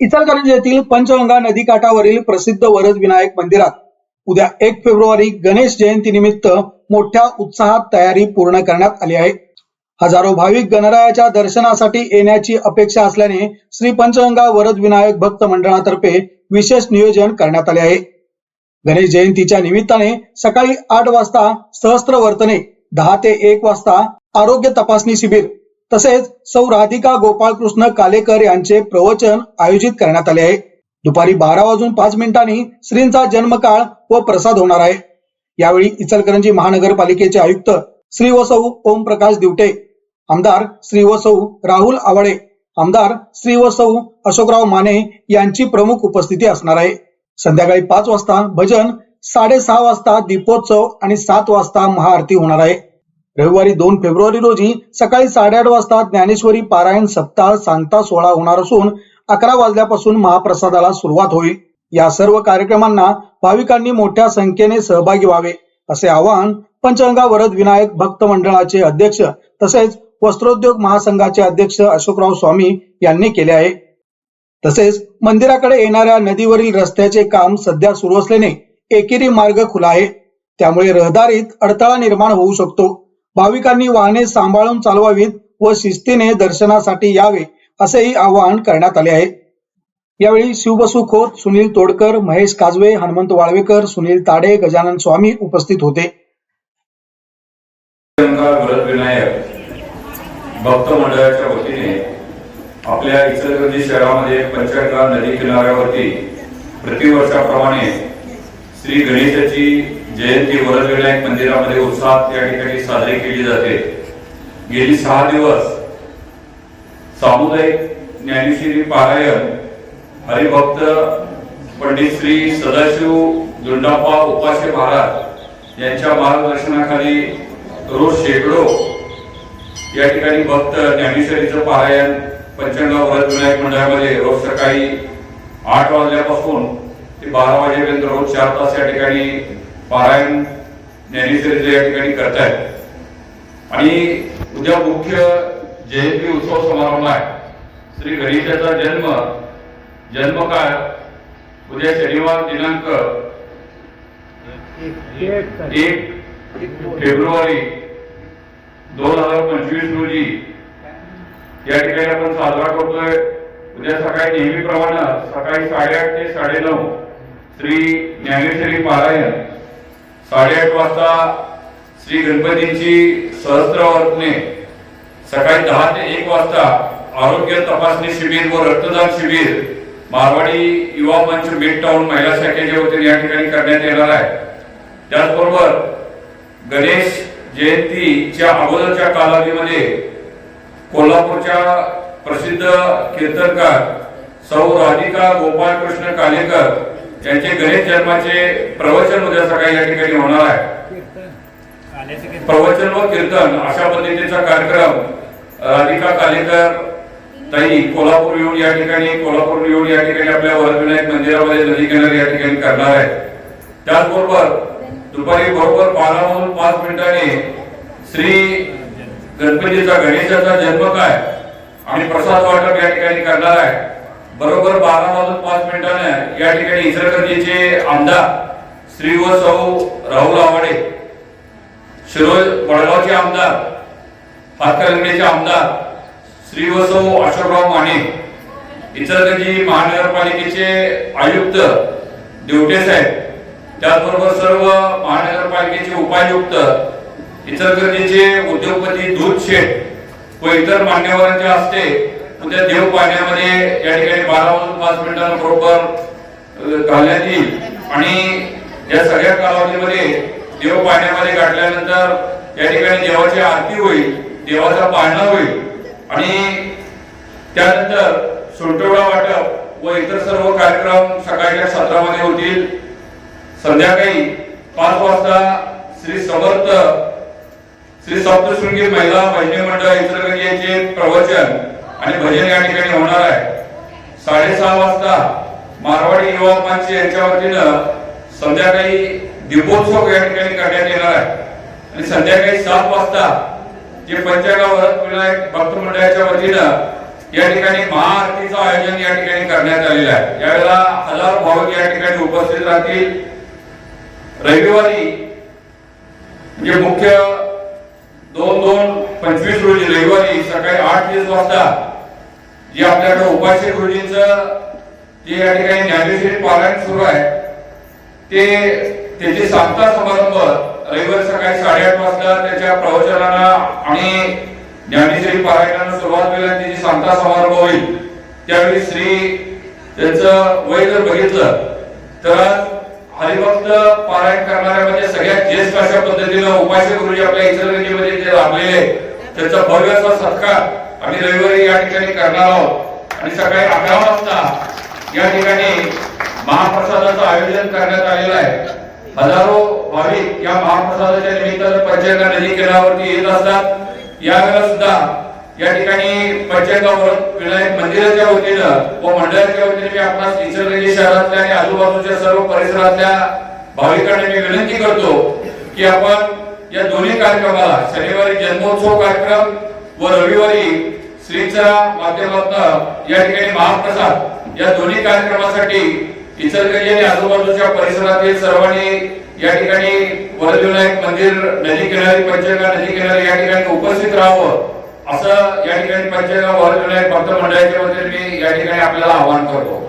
इचलकरंजी येथील पंचगंगा नदीकाठावरील प्रसिद्ध वरद विनायक मंदिरात उद्या एक फेब्रुवारी गणेश जयंती निमित्त मोठ्या उत्साहात तयारी पूर्ण करण्यात आली आहे. हजारो भाविक गणरायाच्या दर्शनासाठी येण्याची अपेक्षा असल्याने श्री पंचगंगा वरद विनायक भक्त मंडळातर्फे विशेष नियोजन करण्यात आले आहे. गणेश जयंतीच्या निमित्ताने सकाळी आठ वाजता सहस्त्र वर्तने दहा ते एक वाजता आरोग्य तपासणी शिबिर तसेच सौ राधिका गोपाळकृष्ण कालेकर यांचे प्रवचन आयोजित करण्यात आले आहे. दुपारी बारा वाजून पाच मिनिटांनी श्रींचा जन्मकाळ व प्रसाद होणार आहे. यावेळी इचलकरंजी महानगरपालिकेचे आयुक्त श्री व सौ ओम प्रकाश दिवटे आमदार श्री व सौ राहुल आवाडे आमदार श्री व सौ अशोकराव माने यांची प्रमुख उपस्थिती असणार आहे. संध्याकाळी पाच वाजता भजन साडेसहा वाजता दीपोत्सव आणि सात वाजता महाआरती होणार आहे. रविवारी दोन फेब्रुवारी रोजी सकाळी साडेआठ वाजता ज्ञानेश्वरी पारायण सप्ताह सांगता सोहळा होणार असून अकरा वाजल्यापासून महाप्रसादाला सुरुवात होईल. या सर्व कार्यक्रमांना भाविकांनी मोठ्या संख्येने सहभागी व्हावे असे आवाहन पंचगंगा वरद विनायक भक्त मंडळाचे अध्यक्ष तसेच वस्त्रोद्योग महासंघाचे अध्यक्ष अशोकराव स्वामी यांनी केले आहे. तसेच मंदिराकडे येणाऱ्या नदीवरील रस्त्याचे काम सध्या सुरू असल्याने एकेरी मार्ग खुला आहे. त्यामुळे रहदारीत अडथळा निर्माण होऊ शकतो. भाविकांनी वाहने सांभाळून चालवावीत व शिस्तीने दर्शनासाठी यावे असेही आवाहन करण्यात आले आहे. यावेळी शिवबसू खोत सुनील तोडकर महेश काजवे हनुमंत वाळवेकर सुनील ताडे गजानन स्वामी उपस्थित होते. भक्त मंडळाच्या वतीने आपल्या इचलकरंजी शहरामध्ये पंचगंगा नदी किनाऱ्यावरती प्रतिवर्षाप्रमाणे श्री गणेशाची जयंती वरदविनायक मंदिरामध्ये उत्साहात या ठिकाणी साजरी केली जाते. गेली सहा दिवस सामुदायिक ज्ञानेश्वरी पारायण हरिभक्त पंडित श्री सदाशिव दुंडाप्पा उपाशे महाराज यांच्या मार्गदर्शनाखाली रोज शेकडो या ठिकाणी भक्त ज्ञानेश्वरीचं पारायण पंचगाव व्रत विनायक मंडळामध्ये रोज सकाळी आठ वाजल्यापासून ते बारा वाजेपर्यंत रोज चार तास या ठिकाणी पारायण ज्ञानेश्वरीचं या ठिकाणी करतायत. आणि उद्या मुख्य जयंती उत्सव समारंभ आहे. श्री गणेशाचा जन्म जन्म काय उद्या शनिवार दिनांक एक फेब्रुवारी दोन हजार पंचवीस रोजी. या ठिकाणी आपण साजरा करतोय. उद्या सकाळी नेहमीप्रमाणे सकाळी साडेआठ ते साडेनऊ श्री ज्ञानेश्वरी पारायण. साडेआठ वाजता श्री गणपतींची सहस्त्र वर्तने सकाळी दहा ते एक वाजता आरोग्य तपासणी शिबिर व रक्तदान शिबिर मारवाडी युवा मंच मिड टाउन महिला शाखेच्या वतीने या ठिकाणी करण्यात येणार आहे. त्याचबरोबर गणेश जयंतीच्या अगोदरच्या कालावधीमध्ये कोल्हापूरच्या प्रसिद्ध कीर्तनकार सौ राधिका गोपाळकृष्ण कालेकर त्यांचे गणेश जन्माचे प्रवचन उद्या सकाळी या ठिकाणी होणार आहे. प्रवचन व कीर्तन अशा पद्धतीचा कार्यक्रम राधिका कालेकर ताई कोल्हापूर येऊन या ठिकाणी कोल्हापूर येऊन या ठिकाणी आपल्या वरविनायक मंदिरामध्ये नदी किनारी या ठिकाणी करणार आहे. त्याचबरोबर दुपारी बरोबर बारा पाच मिनिटांनी श्री गणपतीचा गणेशाचा जन्म काय आणि प्रसाद वाटप या ठिकाणी करणार आहे. बरोबर बारा वाजून पाच मिनिटाने या ठिकाणी इचलकरंजीचे आमदार श्री व सौ राहुल आवाडे शिरोज वडगावचे आमदार हातकरंगलेचे आमदार श्री व सौ अशोकराव माने इचलकरंजी महानगरपालिकेचे आयुक्त देवटे साहेब त्याचबरोबर सर्व महानगरपालिकेचे उपायुक्त इचलकरंजीचे उद्योगपती दूध शेठ व इतर मान्यवरांच्या हस्ते उद्या देव पाण्यामध्ये या ठिकाणी बारा पाच मिनिटांना बरोबर घालण्यात येईल. आणि या सगळ्या कालावधीमध्ये देव पाण्यामध्ये गाठल्यानंतर या ठिकाणी देवाची आरती होईल देवाचा पाळणा होईल. आणि त्यानंतर सोंटवडा वाटप व इतर सर्व कार्यक्रम सकाळच्या सत्रामध्ये होतील. संध्याकाळी पाच वाजता श्री समर्थ श्री सप्तशृंगी महिला भजनी मंडळ इचलकरंजी यांचे प्रवचन आणि भजन या ठिकाणी होणार आहे. साडेसहा वाजता मारवाडी युवा मंच यांच्या वतीनं संध्याकाळी दीपोत्सव या ठिकाणी करण्यात येणार आहे. आणि संध्याकाळी सात वाजता जे पंचगाव वरद विनायक भक्त मंडळाच्या वतीनं या ठिकाणी महाआरतीचं आयोजन या ठिकाणी करण्यात आलेलं आहे. यावेळेला हजारो भाविक या ठिकाणी उपस्थित राहतील. रविवारी म्हणजे मुख्य दोन दोन पंचवीस रोजी रविवारी सकाळी आठ तीस वाजता जे आपल्याकडे उपाशी गुरुजींचं जे या ठिकाणी ज्ञानेश्वरी पारायण सुरू आहे. ते त्याचे सांगता समारंभ रविवारी सकाळी साडेआठ वाजता त्याच्या प्रवचनाला आणि ज्ञानेश्वरी पारायणाला सुरुवात होईल आणि त्याची सांगता समारंभ होईल. त्यावेळी श्री त्यांचं वय जर बघितलं तर हरिभक्त पारायण करणाऱ्यामध्ये सगळ्यात ज्येष्ठ अशा पद्धतीनं उपाशी गुरुजी आपल्या इचलकरंजीमध्ये जे लाभलेले त्यांचा भव्य असा सत्कार आम्ही रविवारी या ठिकाणी करणार आहोत. आणि सकाळी अकरा वाजता या ठिकाणी महाप्रसादाचं आयोजन करण्यात आलेलं आहे. हजारो भाविक या महाप्रसादाच्या निमित्तानं पंचायत नदी केल्यावरती येत असतात. यावेळेला सुद्धा या ठिकाणी पंचायतावर विनायक मंदिराच्या वतीनं व मंडळाच्या वतीने मी आपणास इचलकरंजी शहरातल्या आणि आजूबाजूच्या सर्व परिसरातल्या भाविकांना मी विनंती करतो की आपण या दोन्ही कार्यक्रमाला शनिवारी जन्मोत्सव कार्यक्रम व रविवारी श्रींच्या माध्यमातून या ठिकाणी महाप्रसाद या दोन्ही कार्यक्रमासाठी इचलकरंजी आणि आजूबाजूच्या परिसरातील सर्वांनी या ठिकाणी वरविनायक मंदिर नदी किनारी पंचगा नदी किनारी या ठिकाणी उपस्थित राहावं असं या ठिकाणी पंचगा वरविनायक भक्त मंडळाच्या वतीने मी या ठिकाणी आपल्याला आवाहन करतो.